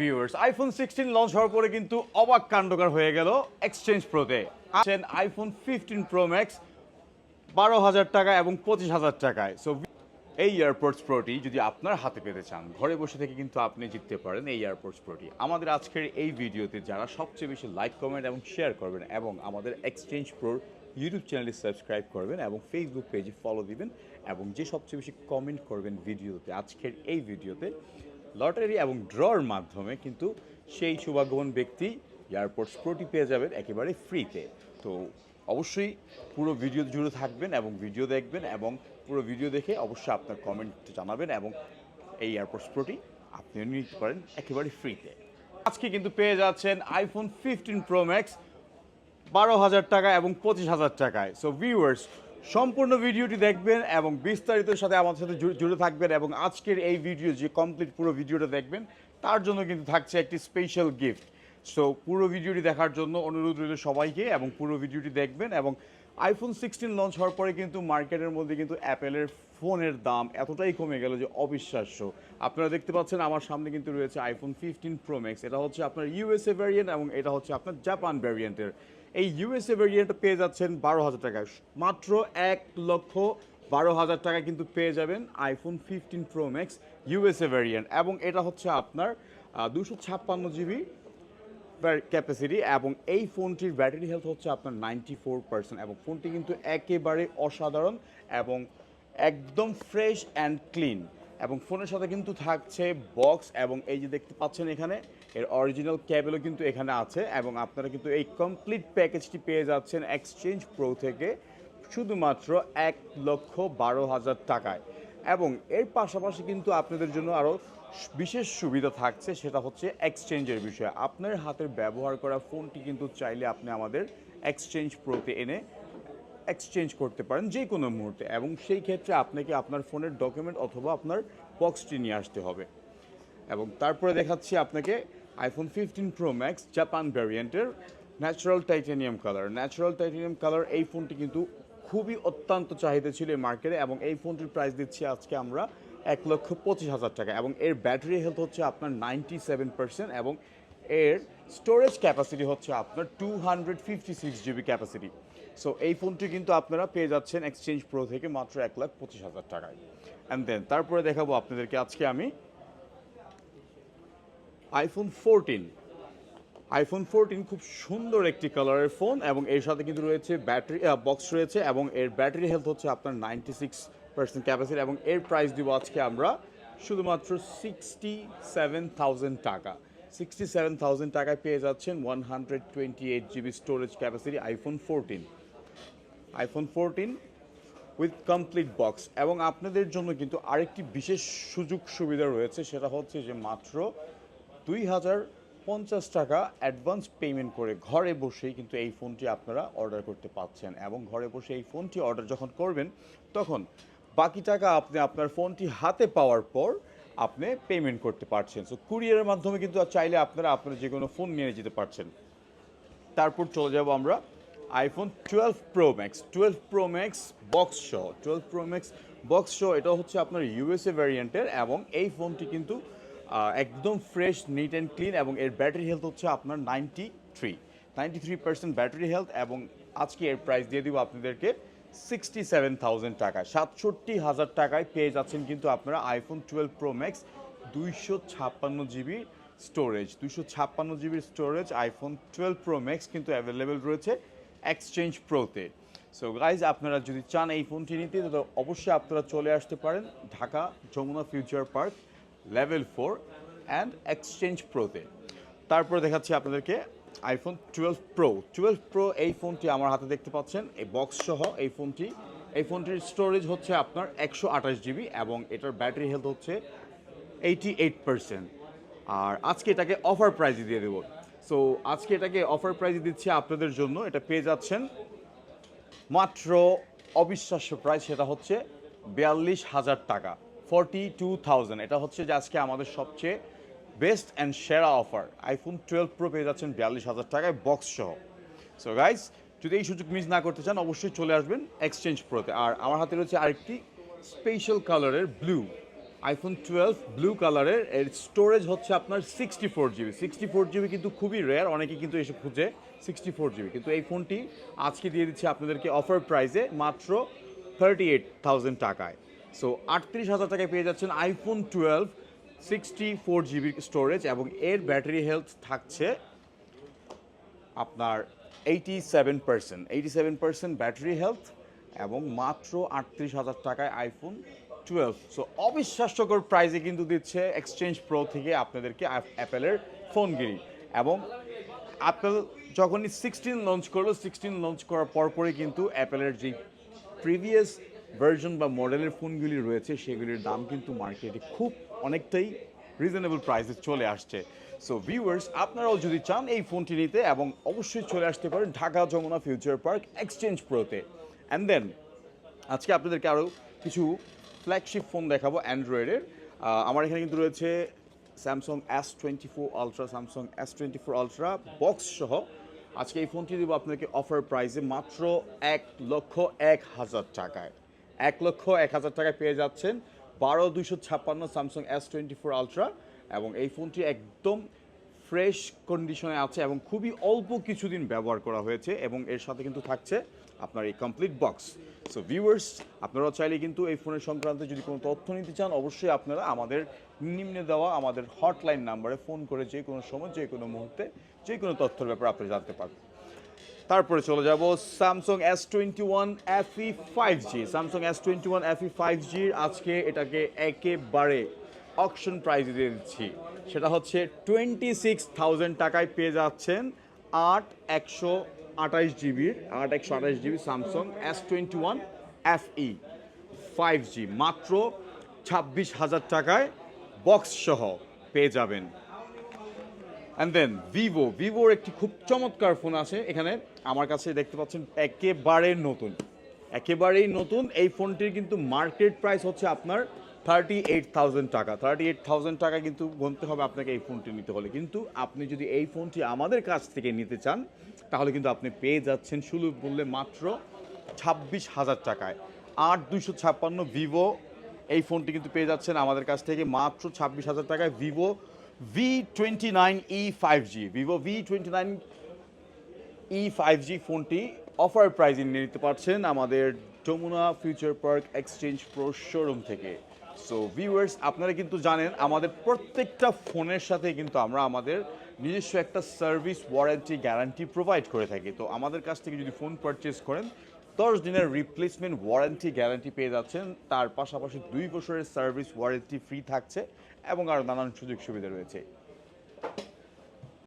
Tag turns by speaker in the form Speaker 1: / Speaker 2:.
Speaker 1: Viewers iPhone sixteen launch হওয়ার পরে কিন্তু অবাক কাণ্ডকার হয়ে গেল এক্সচেঞ্জ প্রোতে আছেন আইফোন ফিফটিন প্রো ম্যাক্স বারো হাজার টাকা এবং পঁচিশ হাজার টাকায়। সো এই এয়ারপোর্টস প্রোটি যদি আপনার হাতে পেতে চান, ঘরে বসে থেকে কিন্তু আপনি জিততে পারেন এই এয়ারপোর্টস প্রোটি আমাদের আজকের এই ভিডিওতে যারা সবচেয়ে বেশি লাইক কমেন্ট এবং শেয়ার করবেন এবং আমাদের এক্সচেঞ্জ প্রোর ইউটিউব চ্যানেলটি সাবস্ক্রাইব করবেন এবং ফেসবুক পেজে ফলো দিবেন এবং যে সবচেয়ে বেশি কমেন্ট করবেন ভিডিওতে, আজকের এই ভিডিওতে লটারি এবং ড্রর মাধ্যমে কিন্তু সেই সৌভাগ্যবান ব্যক্তি এয়ারপোর্টস প্রোটি পেয়ে যাবেন, একেবারে ফ্রিতে। তো অবশ্যই পুরো ভিডিও জুড়ে থাকবেন এবং ভিডিও দেখবেন এবং পুরো ভিডিও দেখে অবশ্যই আপনার কমেন্ট জানাবেন এবং এই এয়ারপোর্টস প্রোটি আপনিও নিতে পারেন, একেবারে ফ্রিতে। আজকে কিন্তু পেয়ে যাচ্ছেন আইফোন ফিফটিন প্রো ম্যাক্স বারো হাজার টাকা এবং পঁচিশ হাজার টাকায়। সো ভিউয়ার্স সম্পূর্ণ ভিডিওটি দেখবেন এবং বিস্তারিত সাথে আমাদের সাথে জুড়ে থাকবেন এবং আজকের এই ভিডিও যে কমপ্লিট পুরো ভিডিওটা দেখবেন, তার জন্য কিন্তু থাকছে একটি স্পেশাল গিফট সো পুরো ভিডিওটি দেখার জন্য অনুরোধ রইল সবাইকে এবং পুরো ভিডিওটি দেখবেন এবং আইফোন সিক্সটিন লঞ্চ হওয়ার পরে কিন্তু মার্কেটের মধ্যে কিন্তু অ্যাপেলের ফোনের দাম এতটাই কমে গেল যে অবিশ্বাস্য। আপনারা দেখতে পাচ্ছেন আমার সামনে কিন্তু রয়েছে আইফোন ফিফটিন প্রো ম্যাক্স এটা হচ্ছে আপনার ইউএসএ ভ্যারিয়েন্ট এবং এটা হচ্ছে আপনার জাপান ভ্যারিয়েন্টের এই ইউএসএ ভ্যারিয়েন্ট পেয়ে যাচ্ছেন বারো হাজার টাকায়। মাত্র এক লক্ষ বারো হাজার টাকা কিন্তু পেয়ে যাবেন iPhone fifteen pro max USA variant এবং এটা হচ্ছে আপনার দুশো ছাপ্পান্ন জিবি ক্যাপাসিটি এবং এই ফোনটির ব্যাটারি হেলথ হচ্ছে আপনার নাইনটি ফোর পার্সেন্ট এবং ফোনটি কিন্তু একেবারে অসাধারণ এবং একদম ফ্রেশ অ্যান্ড ক্লিন এবং ফোনের সাথে কিন্তু থাকছে বক্স এবং এই যে দেখতে পাচ্ছেন এখানে, এর অরিজিনাল ক্যাবেলও কিন্তু এখানে আছে এবং আপনারা কিন্তু এই কমপ্লিট প্যাকেজটি পেয়ে যাচ্ছেন এক্সচেঞ্জ প্রো থেকে শুধুমাত্র এক লক্ষ বারো হাজার টাকায়। এবং এর পাশাপাশি কিন্তু আপনাদের জন্য আরও বিশেষ সুবিধা থাকছে, সেটা হচ্ছে এক্সচেঞ্জের বিষয়। আপনার হাতের ব্যবহার করা ফোনটি কিন্তু চাইলে আপনি আমাদের এক্সচেঞ্জ প্রোতে এনে এক্সচেঞ্জ করতে পারেন যে কোনো মুহূর্তে এবং সেই ক্ষেত্রে আপনাকে আপনার ফোনের ডকুমেন্ট অথবা আপনার বক্সটি নিয়ে আসতে হবে। এবং তারপরে দেখাচ্ছি আপনাকে iPhone fifteen pro max Japan ভ্যারিয়েন্টের natural titanium colour natural titanium colour এই ফোনটি কিন্তু খুবই অত্যন্ত চাহিদা ছিল এই মার্কেটে এবং এই ফোনটির প্রাইস দিচ্ছি আজকে আমরা এক লক্ষ পঁচিশ হাজার টাকা এবং এর ব্যাটারি হেলথ হচ্ছে আপনার নাইনটি সেভেন পার্সেন্ট এবং এর স্টোরেজ ক্যাপাসিটি হচ্ছে আপনার two hundred fifty six GB capacity so এই ফোনটি কিন্তু আপনারা পেয়ে যাচ্ছেন এক্সচেঞ্জ প্রো থেকে মাত্র এক লাখ পঁচিশ হাজার টাকায়। অ্যান্ড দেন তারপরে দেখাবো আপনাদেরকে আজকে আমি আইফোন ফোরটিন আইফোন ফোরটিন খুব সুন্দর একটি কালারের ফোন এবং এর সাথে কিন্তু রয়েছে ব্যাটারি বক্স রয়েছে এবং এর ব্যাটারি হেলথ হচ্ছে আপনার নাইনটি সিক্স পার্সেন্ট ক্যাপাসিটি এবং এর প্রাইস দিব আজকে আমরা শুধুমাত্র সিক্সটি সেভেন থাউজেন্ড টাকা। সিক্সটি সেভেন থাউজেন্ড টাকায় পেয়ে যাচ্ছেন one hundred twenty eight GB storage capacity iPhone fourteen iPhone fourteen with complete box এবং আপনাদের জন্য কিন্তু আরেকটি বিশেষ সুযোগ সুবিধা রয়েছে, সেটা হচ্ছে যে মাত্র দুই হাজার পঞ্চাশ টাকা অ্যাডভান্স পেমেন্ট করে ঘরে বসেই কিন্তু এই ফোনটি আপনারা অর্ডার করতে পাচ্ছেন। এবং ঘরে বসে এই ফোনটি অর্ডার যখন করবেন, তখন বাকি টাকা আপনি আপনার ফোনটি হাতে পাওয়ার পর আপনি পেমেন্ট করতে পারছেন। সো কুরিয়ারের মাধ্যমে কিন্তু চাইলে আপনারা আপনার যে কোনো ফোন নিয়ে যেতে পারছেন। তারপর চলে যাব আমরা iPhone twelve pro max twelve pro max box show twelve pro max box show এটা হচ্ছে আপনার ইউএসএ ভ্যারিয়েন্টের এবং এই ফোনটি কিন্তু একদম ফ্রেশ নিট অ্যান্ড ক্লিন এবং এর ব্যাটারি হেলথ হচ্ছে আপনার ninety three ninety three percent battery health এবং আজকে এর প্রাইস দিয়ে দিব আপনাদেরকে সিক্সটি সেভেন থাউজেন্ড টাকা সাতষট্টি হাজার টাকায় পেয়ে যাচ্ছেন কিন্তু আপনারা আইফোন টুয়েলভ প্রো ম্যাক্স দুইশো ছাপ্পান্ন জিবি স্টোরেজ দুশো ছাপ্পান্ন জিবির storage iPhone twelve pro max কিন্তু অ্যাভেলেবেল রয়েছে এক্সচেঞ্জ প্রোতে সো গাইজ আপনারা যদি চান এই ফোনটি নিতে তো অবশ্যই আপনারা চলে আসতে পারেন Dhaka Jamuna future park level four and exchange প্রোতে তারপর দেখাচ্ছি আপনাদেরকে iPhone twelve pro twelve pro এই ফোনটি আমার হাতে দেখতে পাচ্ছেন। এই বক্স সহ এই ফোনটি। এই ফোনটির স্টোরেজ হচ্ছে আপনার একশো আঠাশ জিবি এবং এটার ব্যাটারি হেলথ হচ্ছে এইটি এইট পার্সেন্ট আর আজকে এটাকে অফার প্রাইজে দিয়ে দেবো। সো আজকে এটাকে অফার প্রাইজে দিচ্ছি আপনাদের জন্য। এটা পেয়ে যাচ্ছেন মাত্র অবিশ্বাস্য প্রাইস সেটা হচ্ছে বিয়াল্লিশ হাজার টাকা ফর্টি টু থাউজেন্ড এটা হচ্ছে যে আজকে আমাদের সবচেয়ে বেস্ট অ্যান্ড সেরা অফার আইফোন টুয়েলভ প্রো পেয়ে যাচ্ছেন বিয়াল্লিশ হাজার টাকায় বক্স সহ। সো গাইজ যদি এই সুযোগ মিস না করতে চান, অবশ্যই চলে আসবেন এক্সচেঞ্জ প্রোতে আর আমার হাতে রয়েছে আরেকটি স্পেশাল কালারের ব্লু আইফোন টুয়েলভ ব্লু কালারের এর। স্টোরেজ হচ্ছে আপনার sixty four GB sixty four GB কিন্তু খুবই রেয়ার অনেকে কিন্তু এসে খুঁজে সিক্সটি ফোর জিবি কিন্তু এই ফোনটি আজকে দিয়ে দিচ্ছে আপনাদেরকে অফার প্রাইসে মাত্র থার্টি এইট থাউজেন্ড টাকায়। সো আটত্রিশ হাজার টাকায় পেয়ে যাচ্ছেন আইফোন টুয়েলভ সিক্সটি ফোর জিবির স্টোরেজ এবং এর ব্যাটারি হেলথ থাকছে আপনার eighty seven percent eighty seven percent battery health এবং মাত্র আটত্রিশ হাজার টাকায় আইফোন টুয়েলভ সো অবিশ্বাস্যকর প্রাইজে কিন্তু দিচ্ছে এক্সচেঞ্জ প্রো থেকে আপনাদেরকে অ্যাপেলের ফোনগিরি এবং অ্যাপেল যখনই সিক্সটিন লঞ্চ করল সিক্সটিন লঞ্চ করার পরপরই কিন্তু অ্যাপেলের যে প্রিভিয়াস ভার্জন বা মডেলের ফোনগুলি রয়েছে, সেগুলির দাম কিন্তু মার্কেটে খুব অনেকটাই রিজনেবল প্রাইসে চলে আসছে। সো ভিউয়ার্স আপনারাও যদি চান এই ফোনটি নিতে এবং অবশ্যই চলে আসতে পারেন Dhaka Jamuna future park exchange প্রোতে and then আজকে আপনাদেরকে আরও কিছু ফ্ল্যাগশিপ ফোন দেখাবো অ্যান্ড্রয়েডের আমার এখানে কিন্তু রয়েছে Samsung S twenty four ultra Samsung S twenty four ultra box সহ। আজকে এই ফোনটি দেবো আপনাকে অফার প্রাইসে মাত্র এক লক্ষ এক হাজার টাকায়। এক লক্ষ এক হাজার টাকায় পেয়ে যাচ্ছেন বারো দুইশো ছাপ্পান্ন Samsung S twenty four ultra এবং এই ফোনটি একদম ফ্রেশ কন্ডিশনে আছে এবং খুবই অল্প কিছুদিন ব্যবহার করা হয়েছে এবং এর সাথে কিন্তু থাকছে আপনার এই কমপ্লিট বক্স সো ভিউয়ার্স আপনারা চাইলে কিন্তু এই ফোনের সংক্রান্ত যদি কোনো তথ্য নিতে চান, অবশ্যই আপনারা আমাদের নিম্নে দেওয়া আমাদের হটলাইন নাম্বারে ফোন করে যে কোনো সময়, যে কোনো মুহূর্তে, যে কোনো তথ্যের ব্যাপারে আপনি জানতে পারবেন। তারপরে চলে যাব Samsung S twenty one FE five G Samsung S twenty one FE five জির আজকে এটাকে একেবারে অকশন প্রাইজে দিয়ে দিচ্ছি। সেটা হচ্ছে টোয়েন্টি সিক্স থাউজেন্ড টাকায় পেয়ে যাচ্ছেন আট একশো আঠাশ জিবির আট একশো আঠাশ GB Samsung S twenty one FE five G মাত্র ছাব্বিশ হাজার টাকায় বক্স সহ পেয়ে যাবেন। অ্যান্ড দেন ভিভো ভিভোর একটি খুব চমৎকার ফোন আছে। এখানে আমার কাছে দেখতে পাচ্ছেন একেবারে নতুন। একেবারেই নতুন। এই ফোনটির কিন্তু মার্কেট প্রাইস হচ্ছে আপনার থার্টি এইট থাউজেন্ড টাকা। থার্টি এইট থাউজেন্ড টাকা কিন্তু গুনতে হবে আপনাকে এই ফোনটি নিতে হলে। কিন্তু আপনি যদি এই ফোনটি আমাদের কাছ থেকে নিতে চান, তাহলে কিন্তু আপনি পেয়ে যাচ্ছেন সুলভ মূল্যে মাত্র ছাব্বিশ হাজার টাকায়। আট দুইশো ছাপ্পান্ন ভিভো এই ফোনটি কিন্তু পেয়ে যাচ্ছেন আমাদের কাছ থেকে মাত্র ছাব্বিশ হাজার টাকায়। Vivo V twenty nine E five G Vivo V twenty nine E five G ফোনটি অফার প্রাইজে নিয়ে নিতে পারছেন আমাদের Jamuna future park exchange pro showroom থেকে। সো ভিউয়ার্স আপনারা কিন্তু জানেন, আমাদের প্রত্যেকটা ফোনের সাথে কিন্তু আমরা আমাদের নিজস্ব একটা সার্ভিস ওয়ারেন্টি গ্যারান্টি প্রোভাইড করে থাকি। তো, আমাদের কাছ থেকে যদি ফোন পারচেস করেন দশ দিনের রিপ্লেসমেন্ট ওয়ারেন্টি গ্যারান্টি পেয়ে যাচ্ছেন। তার পাশাপাশি দুই বছরের সার্ভিস ওয়ারেন্টি ফ্রি থাকছে এবং আরও নানান সুযোগ সুবিধা রয়েছে।